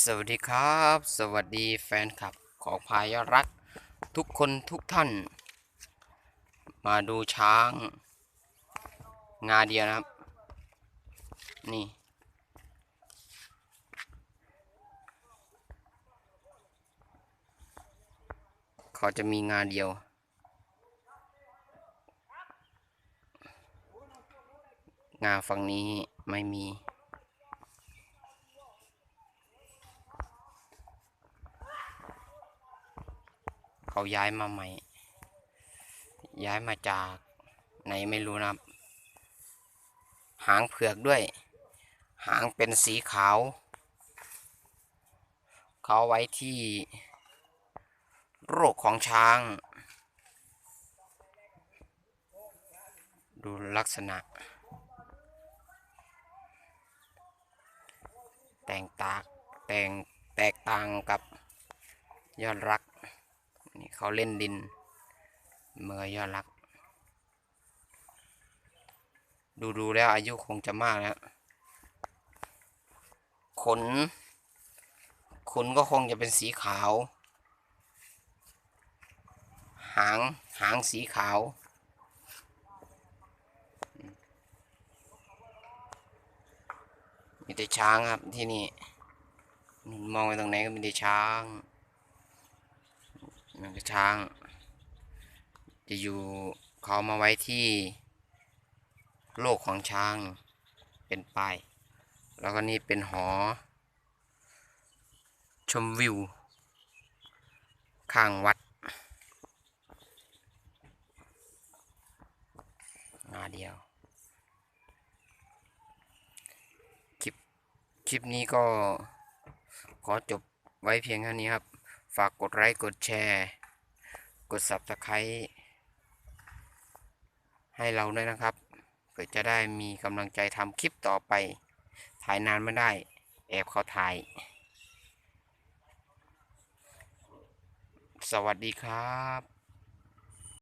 สวัสดีครับ สวัสดีแฟนคลับของพายรัก ทุกคนทุกท่าน มาดูช้าง งาเดียวนะครับ นี่ เขาจะมีงาเดียว งาฝั่งนี้ไม่มี เขาย้ายมาใหม่ ย้ายมาจากไหนไม่รู้นะครับ หางเผือกด้วย หางเป็นสีขาว เขาไว้ที่ โรคของช้าง ดูลักษณะ แต่งตากแต่งแตกต่างกับยอดรัก นี่เขาเล่นดิน เมื่อยอดรัก ดูดูแล้วอายุคงจะมากแล้วขนขนก็คงจะเป็นสีขาว หางหางสีขาว มีแต่ช้างครับที่นี่ มองไปตรงไหนก็มีแต่ช้าง ช้าง จะอยู่เขามาไว้ที่โลกของช้างเป็นป้าย แล้วก็นี่เป็นหอ ชมวิว ข้างวัดงาเดียว คลิป คลิปนี้ก็ขอจบไว้เพียงเท่านี้ครับ ฝากกดไลค์กดแชร์ กด Subscribe ให้เราด้วยนะครับ เพื่อจะได้มีกำลังใจทำคลิปต่อไป ถ่ายนานไม่ได้ แอบเขาถ่าย สวัสดีครับ